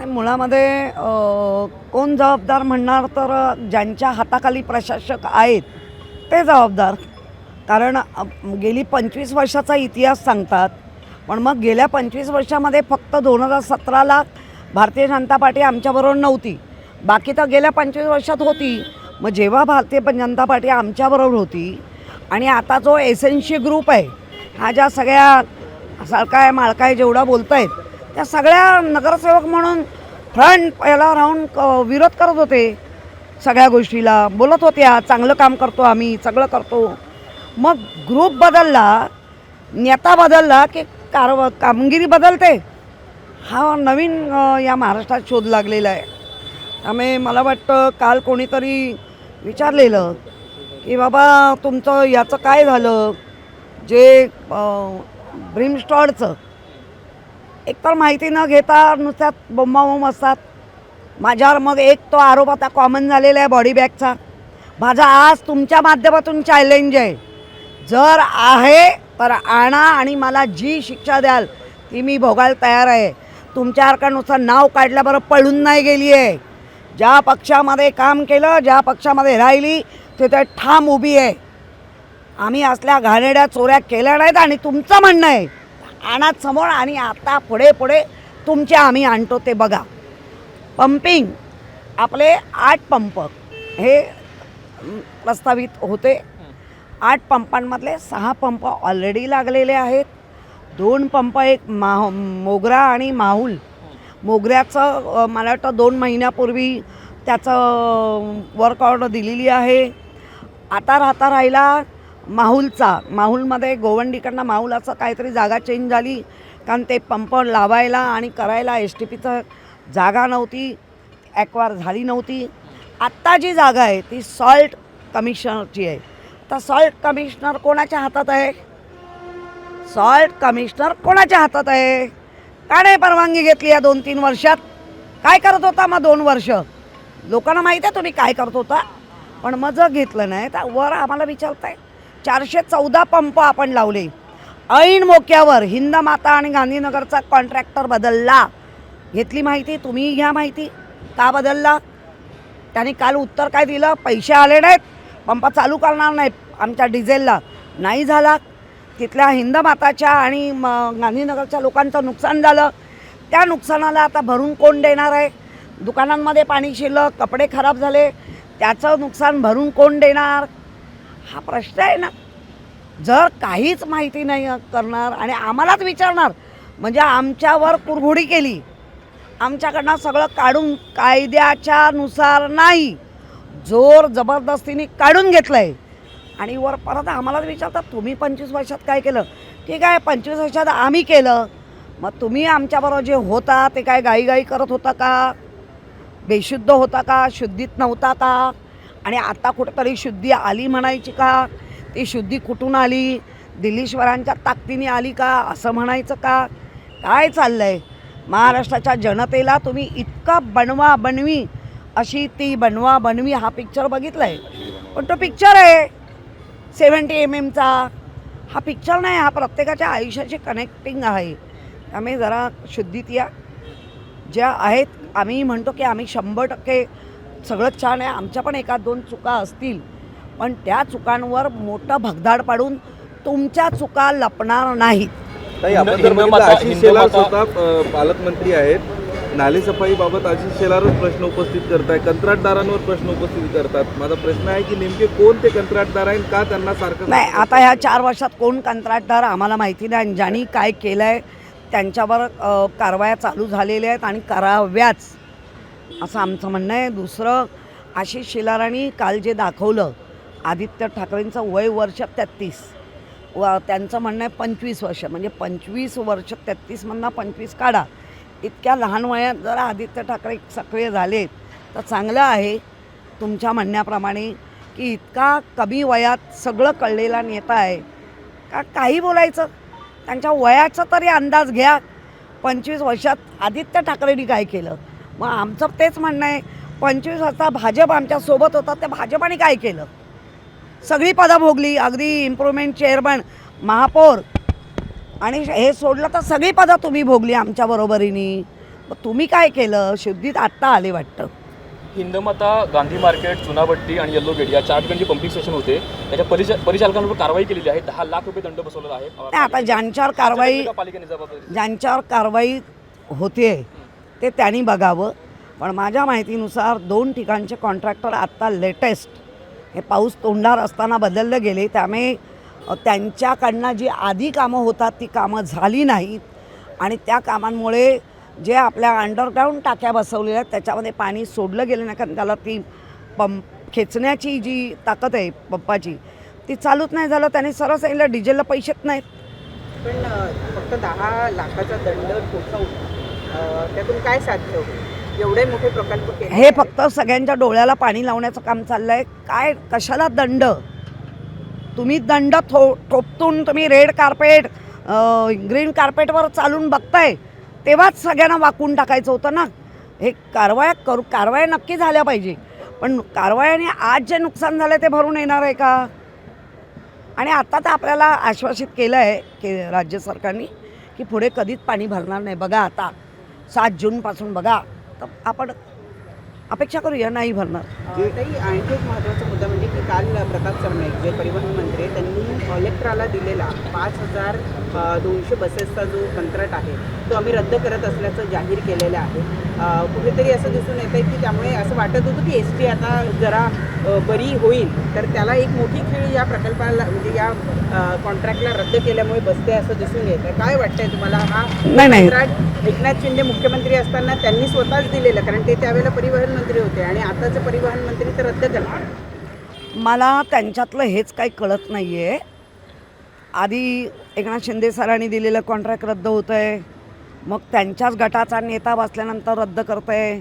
नाही मुळामध्ये कोण जबाबदार म्हणणार तर ज्यांच्या हाताखाली प्रशासक आहेत ते जबाबदार. कारण गेली पंचवीस वर्षाचा इतिहास सांगतात. पण मग गेल्या पंचवीस वर्षामध्ये फक्त दोन हजार सतराला भारतीय जनता पार्टी आमच्याबरोबर नव्हती. बाकी तर गेल्या पंचवीस वर्षात होती. मग जेव्हा भारतीय जनता पार्टी आमच्याबरोबर होती आणि आता जो एसएनशी ग्रुप आहे हा ज्या सगळ्या सरकाय माळकाय जेवढा बोलत आहेत त्या सगळ्या नगरसेवक म्हणून फ्रंट याला राहून क- विरोध करत होते. सगळ्या गोष्टीला. बोलत होत्या चांगलं काम करतो आम्ही सगळं करतो. मग ग्रुप बदलला. नेता बदलला की कारव कामगिरी बदलते. हा नवीन या महाराष्ट्रात शोध लागलेला आहे. त्यामुळे मला वाटतं काल कोणीतरी विचारलेलं की बाबा तुमचं याचं काय झालं? जे ब्रिमस्टॉडचं एकतर माहिती न घेता नुसत्यात बोंबाबोंब असतात. माझ्यावर मग एक तो आरोप आता कॉमन झालेला आहे बॉडी बॅगचा माझा आज तुमच्या माध्यमातून चॅलेंज आहे. जर आहे तर आणा आणि मला जी शिक्षा द्याल ती मी भोगायला तयार आहे. तुमच्यासारखं नुसतं नाव काढल्याबरोबर पळून नाही गेली आहे. ज्या पक्षामध्ये काम केलं ज्या पक्षामध्ये राहिली तिथे ठाम उभी आहे. आम्ही असल्या घाणेड्या चोऱ्या केल्या नाहीत आणि तुमचं म्हणणं आहे आणा समोर आणि आता पुढे पुढे तुमचे आम्ही आणतो ते बघा. पंपिंग आपले आठ पंप हे प्रस्तावित होते. आठ पंपांमधले सहा पंप ऑलरेडी लागलेले आहेत. दोन पंप एक मा मोगरा आणि माहुल. मोगऱ्याचं मला वाटतं दोन महिन्यापूर्वी त्याचं वर्क ऑर्डर दिलेली आहे. आता राहता राहिला माहुलचा माहुलमध्ये गोवंडीकडनं माहुलाचं काहीतरी जागा चेंज झाली. कारण ते पंप लावायला आणि करायला एस टी पीचं जागा नव्हती ॲक्वार झाली नव्हती. आत्ता जी जागा आहे ती सॉल्ट कमिशनरची आहे. तर सॉल्ट कमिशनर कोणाच्या हातात आहे? सॉल्ट कमिशनर कोणाच्या हातात आहे? का नाही परवानगी घेतली या दोन तीन वर्षात? काय करत होता मग दोन वर्ष? लोकांना माहीत आहे तुम्ही काय करत होता. पण मग जर घेतलं नाही तर वर आम्हाला विचारताय. चारशे चौदा पंप आपण लावले. ऐन मोक्यावर हिंद माता आणि गांधीनगरचा कॉन्ट्रॅक्टर बदलला. घेतली माहिती तुम्ही घ्या माहिती. का बदलला? त्यांनी काल उत्तर काय दिलं? पैसे आले नाहीत. पंप चालू करणार नाहीत आमच्या डिझेलला. नाही झाला. तिथल्या हिंद माताच्या आणि म गांधीनगरच्या लोकांचं नुकसान झालं. त्या नुकसानाला आता भरून कोण देणार आहे? दुकानांमध्ये पाणी शिरलं कपडे खराब झाले. त्याचं नुकसान भरून कोण देणार? हा प्रश्न आहे ना. जर काहीच माहिती नाही करणार आणि आम्हालाच विचारणार म्हणजे आमच्यावर कुरघोडी केली. आमच्याकडनं सगळं काढून कायद्याच्या नुसार नाही जोर जबरदस्तीने काढून घेतलं आहे आणि वर परत आम्हालाच विचारतात तुम्ही पंचवीस वर्षात काय केलं? ठीक आहे पंचवीस वर्षात आम्ही केलं. मग तुम्ही आमच्याबरोबर जे होता ते काय गाईगाई करत होता का? बेशुद्ध होता का? शुद्धीत नव्हता का? आणि आता कुठंतरी शुद्धी आली म्हणायची का? ती शुद्धी कुठून आली? दिल्लीश्वरांच्या ताकदीने आली का? असं म्हणायचं का? काय चाललं आहे महाराष्ट्राच्या जनतेला तुम्ही इतका बनवा बनवी अशी ती बनवा बनवी हा पिक्चर बघितला आहे पण तो पिक्चर आहे. सेवन्टी एम एमचा हा पिक्चर नाही हा प्रत्येकाच्या आयुष्याची कनेक्टिंग आहे. त्यामुळे जरा शुद्धीत या. ज्या आहेत आम्ही म्हणतो की आम्ही शंभर टक्के सगळं छान आहे. आमच्या पण एका दोन चुका असतील. पण त्या चुकांवर मोठं भगदाड पाडून तुमच्या चुका लपणार नाहीत. ताई आपण हिंद- जर बघितलं हिंदमाता- आशिष शेलार हिंदमाता- स्वतः अ, पालकमंत्री आहेत. नाली सफाईबाबत आशिष शेलारच प्रश्न उपस्थित करताय. कंत्राटदारांवर प्रश्न उपस्थित करतात. माझा प्रश्न आहे की नेमके कोण ते कंत्राटदार आहेत? का त्यांना सारखं नाही आता ह्या चार वर्षात कोण कंत्राटदार आम्हाला माहिती नाही. आणि ज्यांनी काय केलं आहे त्यांच्यावर अ, कारवाया चालू झालेल्या आहेत आणि कराव्याच. असं आमचं म्हणणं आहे. दुसरं आशिष शिलारांनी काल जे दाखवलं आदित्य ठाकरेंचं वय वर्ष तेहत्तीस व त्यांचं म्हणणं आहे पंचवीस वर्ष. म्हणजे पंचवीस वर्ष तेहत्तीसमधनं पंचवीस काढा. इतक्या लहान वयात जर आदित्य ठाकरे सक्रिय झालेत तर चांगलं आहे तुमच्या म्हणण्याप्रमाणे की इतका कमी वयात सगळं कळलेला नेता आहे. का काही बोलायचं? त्यांच्या वयाचा तरी अंदाज घ्या. पंचवीस वर्षात आदित्य ठाकरेंनी काय केलं? मग आमचं तेच म्हणणं आहे पंचवीस वर्षा भाजप आमच्यासोबत होता त्या भाजपाने काय केलं? सगळी पदं भोगली अगदी इम्प्रुव्हमेंट चेअरमन महापौर. आणि हे सोडलं तर सगळी पदं तुम्ही भोगली आमच्या बरोबरीने. मग तुम्ही काय केलं? शुद्धीत आत्ता आले वाटतं. हिंदमाता गांधी मार्केट चुनाभट्टी आणि येल्लो गेट या चार ठिकाणी पंपिंग स्टेशन होते. त्याच्या परिचा परिचालकांवर कारवाई केलेली आहे. दहा लाख रुपये दंड बसवलेला आहे. आता ज्यांच्यावर कारवाई ज्यांच्यावर कारवाई होते ते त्यांनी बघावं. पण माझ्या माहितीनुसार दोन ठिकाणचे कॉन्ट्रॅक्टर आत्ता लेटेस्ट हे पाऊस तोंडार असताना बदलले गेले. त्यामुळे त्यांच्याकडनं जी आधी कामं होतात ती कामं झाली नाहीत. आणि त्या कामांमुळे जे आपल्या अंडरग्राऊंड टाक्या बसवलेल्या आहेत त्याच्यामध्ये पाणी सोडलं गेलं नाही. कारण त्याला ती पंप खेचण्याची जी ताकद आहे पंपाची ती चालूच नाही झालं. त्याने सरळ सांगितलं डिझेलला पैसेच नाहीत. पण फक्त दहा लाखाचा दंड त्यातून काय साध्य होईल? एवढे मोठे प्रकल्प हे फक्त सगळ्यांच्या डोळ्याला पाणी लावण्याचं काम चाललंय. काय कशाला दंड? तुम्ही दंड थो ठोपतून तुम्ही रेड कार्पेट ग्रीन कार्पेटवर चालून बघताय तेव्हाच सगळ्यांना वाकून टाकायचं होतं ना? हे कारवाया करू कारवाया नक्की झाल्या पाहिजे. पण कारवायाने आज जे नुकसान झालं ते भरून येणार आहे का? आणि आता तर आपल्याला आश्वासित केलं आहे की राज्य सरकारने की पुढे कधीच पाणी भरणार नाही. बघा आता सात जूनपासून बघा. तर आपण अपेक्षा करूया नाही भरणार. ताई आणखी एक महत्त्वाचा मुद्दा म्हणजे की काल प्रताप सरनाईक जे परिवहन मंत्री त्यांनी ऑलेक्ट्राला दिलेला पाच हजार दोनशे बसेसचा जो कंत्राट आहे तो आम्ही रद्द करत असल्याचं जाहीर केलेलं आहे. कुठेतरी असं दिसून येतं आहे की त्यामुळे वाटत होतं की एस टी आता जरा बरी होईल. तर त्याला एक मोठी खीळ या प्रकल्पाला म्हणजे या कॉन्ट्रॅक्टला रद्द केल्यामुळे बसते असं दिसून येत आहे. काय वाटतंय तुम्हाला? हा नाही, एकनाथ शिंदे मुख्यमंत्री असताना त्यांनी स्वतःच दिलेलं कारण ते त्यावेळेला परिवहन मंत्री होते आणि आताचे परिवहन मंत्री ते रद्द करणार. मला त्यांच्यातलं हेच काही कळत नाही आहे आधी एकनाथ शिंदे सरांनी दिलेलं कॉन्ट्रॅक्ट रद्द होतं आहे मग त्यांच्याच गटाचा नेता बसल्यानंतर रद्द करतं आहे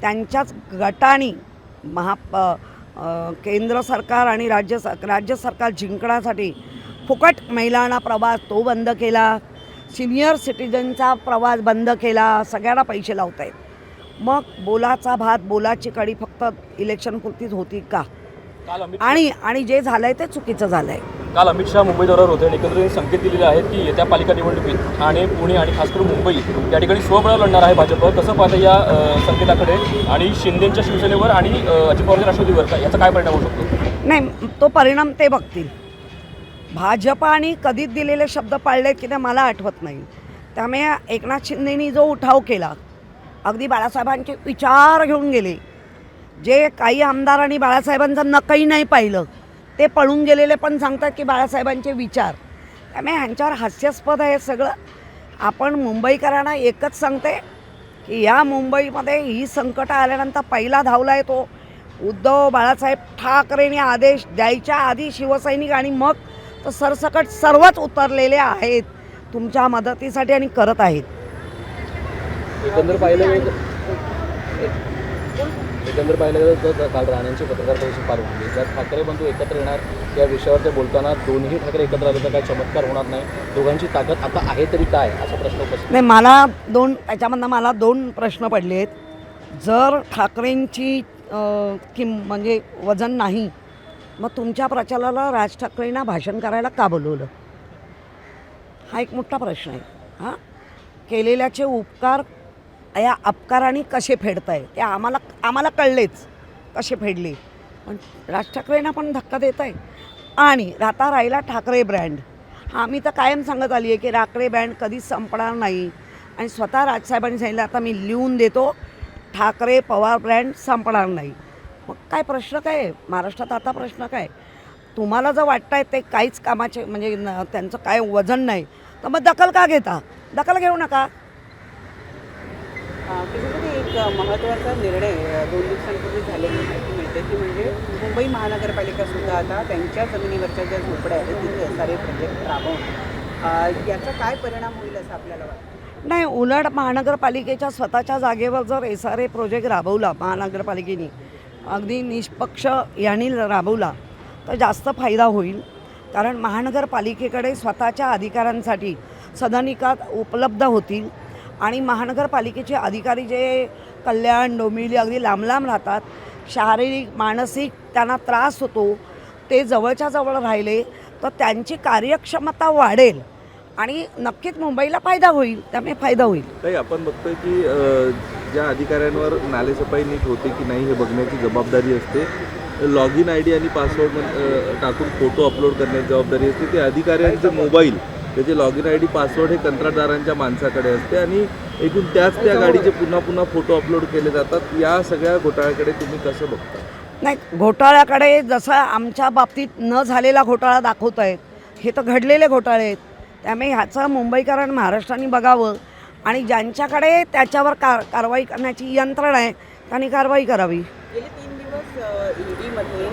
त्यांच्याच गटाने महा केंद्र सरकार आणि राज्य सर राज्य सरकार जिंकण्यासाठी फुकट महिलांना प्रवास तो बंद केला सिनियर सिटीजनचा प्रवास बंद केला सगळ्यांना पैसे लावत आहेत मग बोलाचा भात बोलाची कडी फक्त इलेक्शनपुरतीच होती का? आणि आणि जे झालंय ते चुकीचं झालंय. काल अमित शहा मुंबई दौऱ्यावर होते आणि एकंदरीत संकेत दिलेले आहेत की येत्या पालिका निवडणुकीत ठाणे पुणे आणि खास करून मुंबई या ठिकाणी स्वबळ लढणार आहे भाजप. कसं पाहतं या संकेताकडे? आणि शिंदेच्या शिवसेनेवर आणि अजित पवारच्या राष्ट्रवादीवर याचा काय परिणाम होऊ शकतो? नाही तो परिणाम ते बघतील. भाजपाने कधीच दिलेले शब्द पाळले की ते मला आठवत नाही. त्यामुळे एकनाथ शिंदेनी जो उठाव केला अगदी बाळासाहेबांचे विचार घेऊन गेले. जे काही आमदारांनी बाळासाहेबांचं नकही नाही पाहिलं ते पळून गेलेले पण सांगतात की बाळासाहेबांचे विचार. त्यामुळे ह्यांच्यावर हास्यास्पद आहे सगळं. आपण मुंबईकरांना एकच सांगते की या मुंबईमध्ये ही संकटं आल्यानंतर पहिला धावला आहे तो. उद्धव बाळासाहेब ठाकरेंनी आदेश द्यायच्या आधी शिवसैनिक आणि मग तर सरसकट सर्वच उतरलेले आहेत तुमच्या मदतीसाठी आणि करत आहेत. एकंदर पाहिलं गेलं तर काल राणेंची पत्रकार परिषद पार पडली जर ठाकरे बंधू एकत्र येणार या विषयावर ते बोलताना दोन्ही ठाकरे एकत्र आले तर काय चमत्कार होणार नाही? दोघांची ताकद आता आहे तरी काय? असा प्रश्न उपस्थित नाही मला दोन त्याच्यामधनं मला दोन प्रश्न पडले आहेत. जर ठाकरेंची अं, किम म्हणजे वजन नाही मग तुमच्या प्रचाराला राज ठाकरेंना भाषण करायला का बोलवलं? हा एक मोठा प्रश्न आहे. हां? केलेल्याचे उपकार या अपकाराने कसे फेडताय ते आम्हाला आम्हाला कळलेच कसे फेडले. पण राज ठाकरेंना पण धक्का देत आहे. आणि राहता राहिला ठाकरे ब्रँड हा मी तर कायम सांगत आली आहे की राकरे ब्रँड कधीच संपणार नाही. आणि स्वतः राजसाहेबांनी सांगितलं आता मी लिहून देतो ठाकरे पवार ब्रँड संपणार नाही. मग काय प्रश्न काय आहे? महाराष्ट्रात आता प्रश्न काय? तुम्हाला जर वाटत आहे ते काहीच कामाचे म्हणजे न- त्यांचं काय वजन नाही तर मग दखल का घेता? दखल घेऊ नका. अ, एक महत्त्वाचा निर्णय दोन दिवसांपूर्वी झालेली माहिती मिळते. ती म्हणजे मुंबई महानगरपालिका सुद्धा आता त्यांच्या जमिनीवरच्या ज्या झोपड्या आहेत तिथे एस आर ए प्रोजेक्ट राबवणार. याचा काय परिणाम होईल असं आपल्याला वाटतं? नाही उलट महानगरपालिकेच्या स्वतःच्या जागेवर जर एस आर ए प्रोजेक्ट राबवला महानगरपालिकेने अगदी निष्पक्ष यांनी राबवला तर जास्त फायदा होईल. कारण महानगरपालिकेकडे स्वतःच्या अधिकारांसाठी सदनिका उपलब्ध होतील. आणि महानगरपालिकेचे अधिकारी जे कल्याण डोंबिवली अगदी लांब लांब राहतात शारीरिक मानसिक त्यांना त्रास होतो ते जवळच्या जवळ राहिले तर त्यांची कार्यक्षमता वाढेल आणि नक्कीच मुंबईला फायदा होईल त्यामुळे फायदा होईल. काही आपण बघतोय की ज्या अधिकाऱ्यांवर नालेसफाई नीट होते की नाही हे बघण्याची जबाबदारी असते. लॉग इन आय डी आणि पासवर्ड टाकून फोटो अपलोड करण्याची जबाबदारी असते. ते अधिकाऱ्यांचे मोबाईल त्याचे log in I D password हे कंत्राटदारांच्या माणसाकडे असते आणि एकूण त्याच त्या गाडीचे पुन्हा पुन्हा फोटो अपलोड केले जातात. या सगळ्या घोटाळ्याकडे तुम्ही कसं बघता? नाही घोटाळ्याकडे जसं आमच्या बाबतीत न झालेला घोटाळा दाखवत आहेत हे तर घडलेले घोटाळे आहेत. त्यामुळे ह्याचं मुंबईकरण महाराष्ट्राने बघावं आणि ज्यांच्याकडे त्याच्यावर कार कारवाई करण्याची यंत्रणा आहे त्यांनी कारवाई करावी. गेले तीन दिवस ईडीमध्ये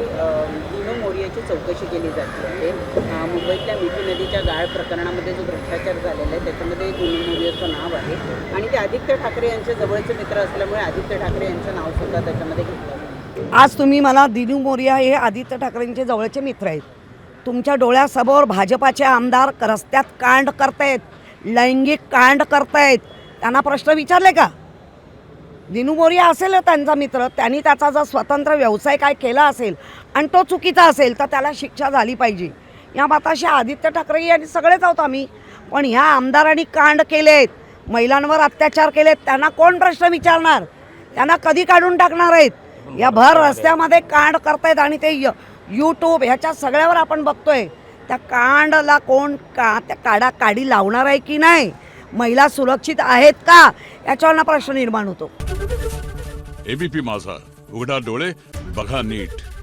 दिनो चौकशी केली जाते. आहे मुंबईतल्या मिठी नदीच्या गाळ प्रकरणामध्ये जो भ्रष्टाचार झालेला आहे त्याच्यामध्ये दिनो मोरियाचं नाव आहे. आणि ते आदित्य ठाकरे यांचे जवळचे मित्र असल्यामुळे आदित्य ठाकरे यांचं नाव सुद्धा त्याच्यामध्ये घेतलं आज तुम्ही मला दिनू मोरिया हे आदित्य ठाकरेंचे जवळचे मित्र आहेत. तुमच्या डोळ्यासमोर भाजपाचे आमदार रस्त्यात कांड करतायत लैंगिक कांड करतायत. त्यांना प्रश्न विचारले का? दिनू मोर्या असेल त्यांचा मित्र त्यांनी त्याचा जर स्वतंत्र व्यवसाय काय केला असेल आणि तो चुकीचा असेल तर त्याला शिक्षा झाली पाहिजे. या माताशी आदित्य ठाकरे आणि सगळेच आहोत आम्ही. पण ह्या आमदारांनी कांड केलेत महिलांवर अत्याचार केलेत त्यांना कोण प्रश्न विचारणार? त्यांना कधी काढून टाकणार आहेत? या भर रस्त्यामध्ये कांड करतायत आणि ते य- यूट्यूब ह्याच्या सगळ्यावर आपण बघतोय. त्या कांडला कोण का त्या काडा काडी लावणार आहे की नाही? महिला सुरक्षित आहेत का? याच्यावरनं प्रश्न निर्माण होतो. एबीपी माझा. उघडा डोळे बघा नीट.